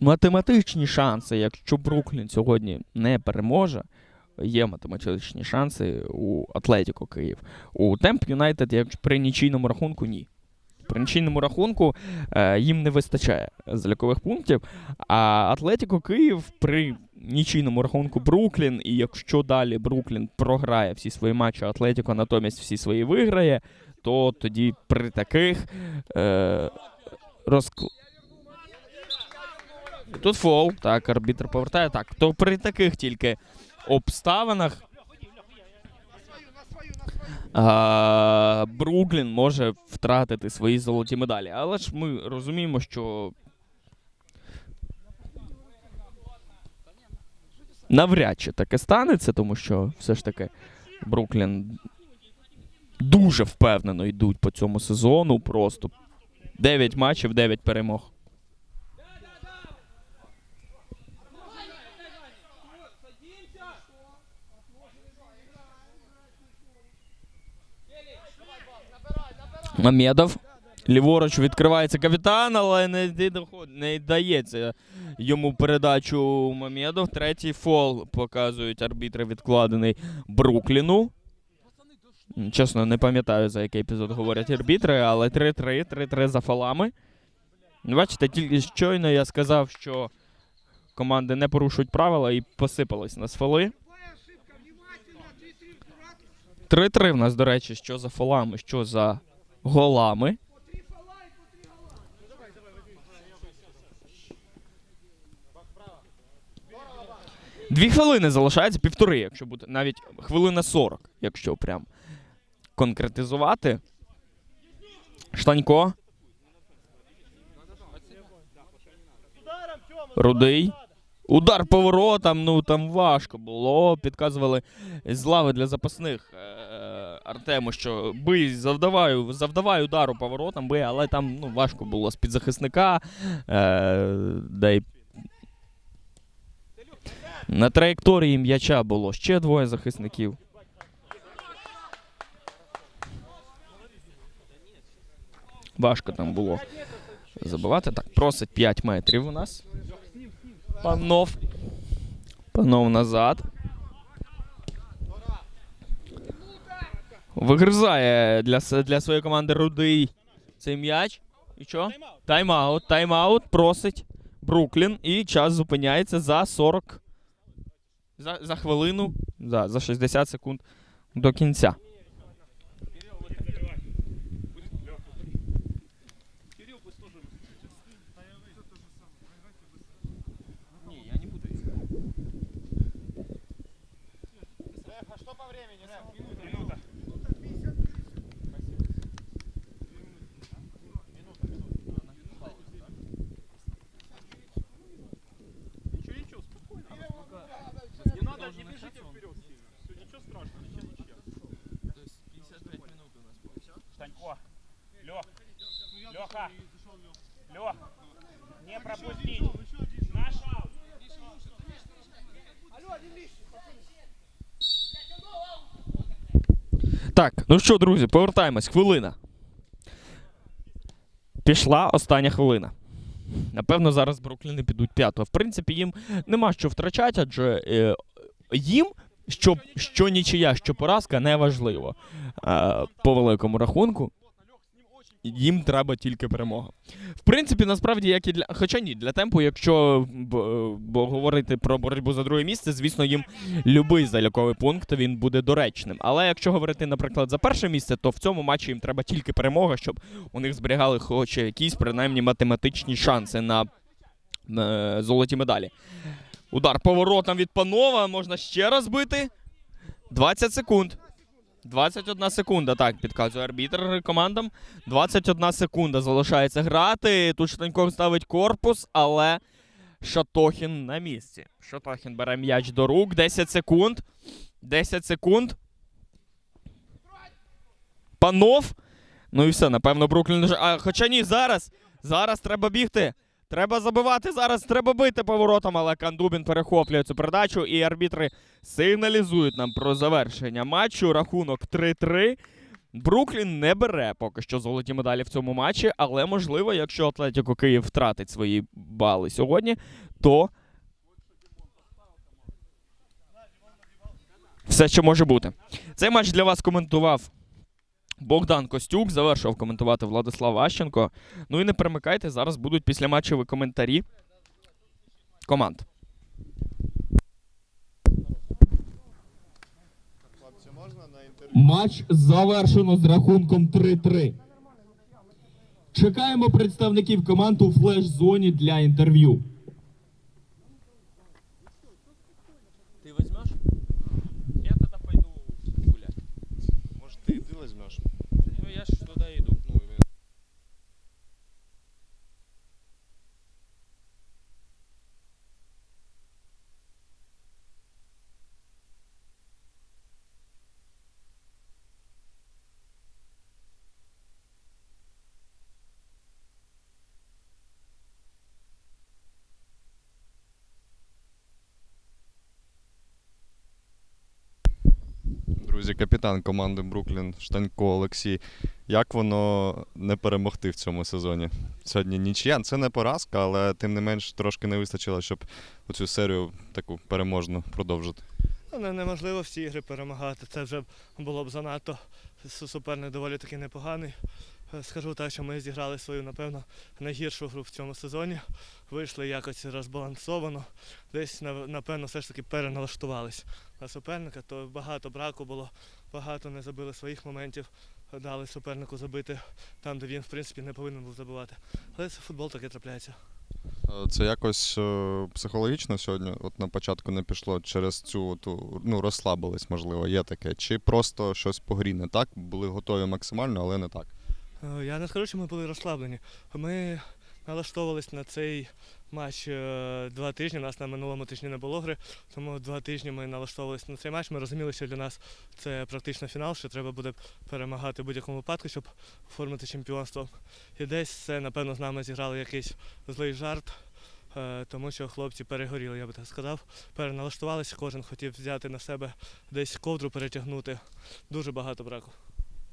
математичні шанси, якщо Бруклін сьогодні не переможе. Є математичні шанси у Атлетіко Київ. У Темп Юнайтед, як при нічийному рахунку, ні. При нічийному рахунку е, їм не вистачає залікових пунктів. А Атлетіко Київ при нічийному рахунку Бруклін, і якщо далі Бруклін програє всі свої матчі, Атлетіко натомість всі свої виграє, то тоді при таких е, розкл... Тут фол, так, арбітр повертає. Так, то при таких тільки обставинах а, Бруклін може втратити свої золоті медалі. Але ж ми розуміємо, що навряд чи таке станеться, тому що все ж таки Бруклін дуже впевнено йдуть по цьому сезону. Просто 9 матчів, 9 перемог. Мамедов. Ліворуч відкривається капітан, але не, не, дається йому передачу Мамедов. Третій фол показують арбітри відкладений Брукліну. Чесно, не пам'ятаю, за який епізод говорять арбітри, але 3-3, 3-3 за фолами. Бачите, тільки щойно я сказав, що команди не порушують правила і посипались на фоли. 3-3 в нас, до речі, що за фолами, що за голами. Дві хвилини залишається, півтори, якщо буде. Навіть хвилина 40, якщо прям конкретизувати. Штанько. Рудий. Удар поворотом, ну там важко було. Підказували з лави для запасних е, Артему, що бий, завдавай, завдавай удару поворотом, бий, але там ну, важко було з підзахисника. Е, да на траєкторії м'яча було ще двоє захисників. Важко там було забивати. Так, просить 5 метрів у нас. Панов. Панов назад. Вигризає для, для своєї команди рудий цей м'яч. І що? Тайм-аут. Тайм-аут просить Бруклін. І час зупиняється за 40. За, за хвилину. За, за 60 секунд до кінця. Что по времени? Минута. Так, ну що, друзі, повертаємось. Хвилина. Пішла остання хвилина. Напевно, зараз Брукліни підуть п'ятого. В принципі, їм нема що втрачати, адже е, їм що, що нічия, що поразка не важливо. Е, по великому рахунку. Їм треба тільки перемога. В принципі, насправді, як і для. Хоча ні, для темпу, якщо б, бо говорити про боротьбу за друге місце, звісно, їм любий заліковий пункт він буде доречним. Але якщо говорити, наприклад, за перше місце, то в цьому матчі їм треба тільки перемога, щоб у них зберігали хоч якісь принаймні математичні шанси на, на золоті медалі. Удар поворотом від панова. Можна ще раз бити. 20 секунд. 21 секунда, так, підказує арбітр командам. 21 секунда залишається грати. Тут Штаньков ставить корпус, але Шатохін на місці. Шатохін бере м'яч до рук. 10 секунд. 10 секунд. Панов. Ну і все, напевно, Бруклін. А, хоча ні, зараз. Зараз треба бігти. Треба забивати зараз, треба бити поворотом, але Кандубін перехоплює цю передачу, і арбітри сигналізують нам про завершення матчу. Рахунок 3-3. Бруклін не бере поки що золоті медалі в цьому матчі, але можливо, якщо Атлетіко Київ втратить свої бали сьогодні, то все ще може бути. Цей матч для вас коментував Богдан Костюк, завершив коментувати Владислав Ащенко. Ну і не перемикайте, зараз будуть післяматчеві коментарі команд. Матч завершено з рахунком 3-3. Чекаємо представників команд у флеш-зоні для інтерв'ю. Ти візьмеш? Я тоді пойду гуляти. Може ти йди візьмеш? Ну я ж туди йду. Ну, і він- Друзі, капітан команди Бруклін Штанько Олексій. Як воно не перемогти в цьому сезоні? Сьогодні нічия. Це не поразка, але тим не менш трошки не вистачило, щоб оцю серію таку переможну продовжити. Ну, не- неможливо всі ігри перемагати. Це вже було б занадто. Суперник доволі таки непоганий. Е, Скажу так, що ми зіграли свою, напевно, найгіршу гру в цьому сезоні. Вийшли якось розбалансовано. Десь, напевно, все ж таки переналаштувались на суперника, то багато браку було, багато не забили своїх моментів, дали супернику забити там, де він, в принципі, не повинен був забивати. Але це футбол таке трапляється. Е, Це якось е, психологічно сьогодні, от на початку не пішло через цю ту, ну, розслабились, можливо, є таке. Чи просто щось по грі не так, були готові максимально, але не так. Е, Я не скажу, що ми були розслаблені. Ми налаштовувались на цей матч е, два тижні. У нас на минулому тижні не було гри, тому два тижні ми налаштовувалися на цей матч. Ми розуміли, що для нас це практично фінал, що треба буде перемагати в будь-якому випадку, щоб оформити чемпіонство. І десь це, напевно, з нами зіграли якийсь злий жарт. е, Тому що хлопці перегоріли, я би так сказав. Переналаштувалися, кожен хотів взяти на себе десь ковдру перетягнути. Дуже багато браку.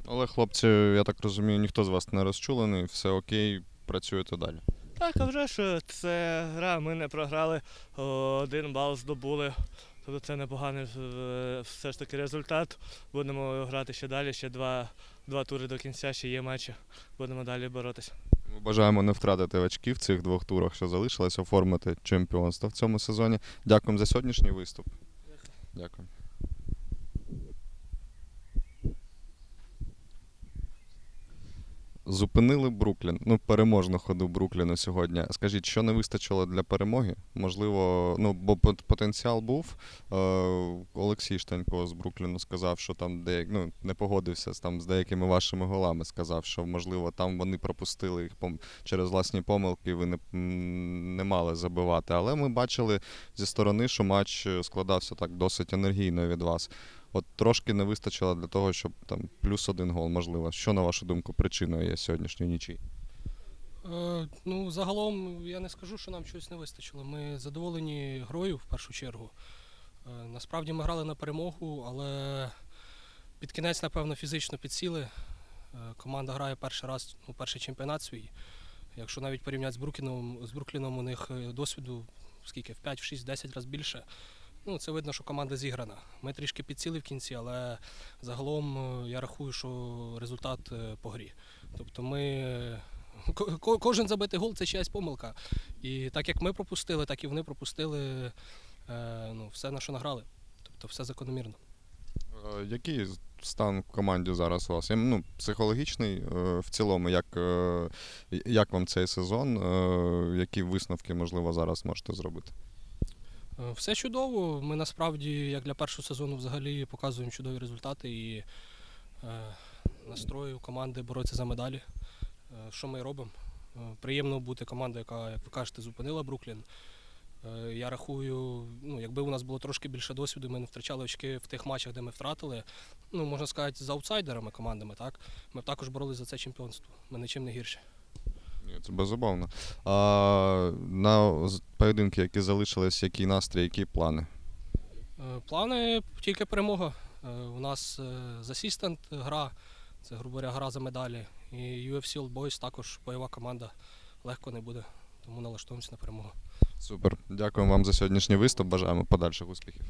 Але хлопці, я так розумію, ніхто з вас не розчулений, все окей, працюєте далі. Так, а вже ж це гра, ми не програли, один бал здобули. Тобто це непоганий е, все ж таки результат. Будемо грати ще далі, ще два, два тури до кінця, ще є матчі. Будемо далі боротися. Ми бажаємо не втратити очки в цих двох турах, що залишилось, оформити чемпіонство в цьому сезоні. Дякуємо за сьогоднішній виступ. Дякую. Зупинили Бруклін. Ну, переможну ходу Брукліну сьогодні. Скажіть, що не вистачило для перемоги? Можливо, ну, бо пот- потенціал був. Е, Олексій Штанько з Брукліну сказав, що там деяк, ну, не погодився з, там, з деякими вашими голами. Сказав, що можливо там вони пропустили їх пом- через власні помилки, ви не, не мали забивати. Але ми бачили зі сторони, що матч е, складався так досить енергійно від вас. От трошки не вистачило для того, щоб там плюс один гол, можливо. Що, на вашу думку, причиною є сьогоднішньої нічі? Е, ну, загалом я не скажу, що нам щось не вистачило. Ми задоволені грою в першу чергу. Е, насправді ми грали на перемогу, але під кінець, напевно, фізично підсіли. Е, команда грає перший раз, ну, перший чемпіонат свій. Якщо навіть порівняти з Брукліном, з Брукліном у них е, досвіду скільки, в 5, в 6, 10 разів більше. Ну, це видно, що команда зіграна. Ми трішки підсіли в кінці, але загалом е, я рахую, що результат е, по грі. Тобто ми е, Ко- ко- Кожен забитий гол це чиясь помилка. І так як ми пропустили, так і вони пропустили ну, все, на що награли. Тобто все закономірно. Який стан в команді зараз у вас? Ну, психологічний в цілому, як, як вам цей сезон? Які висновки, можливо, зараз можете зробити? Е, Все чудово. Ми насправді, як для першого сезону, взагалі показуємо чудові результати і е, настрою команди боротися за медалі. Е, що ми робимо? Приємно бути командою, яка, як ви кажете, зупинила Бруклін. Я рахую, ну, якби у нас було трошки більше досвіду, ми не втрачали очки в тих матчах, де ми втратили. Ну, можна сказати, з аутсайдерами командами, так? Ми також боролися за це чемпіонство. Ми нічим не гірші. Це безумовно. А, на поєдинки, які залишились, який настрій, які плани? Е, Плани тільки перемога. Е, У нас з асістент гра. Це, грубо говоря, гра за медалі. І UFC Old Boys також бойова команда. Легко не буде, тому налаштуємося на перемогу. Супер. Дякуємо вам за сьогоднішній виступ. Бажаємо подальших успіхів.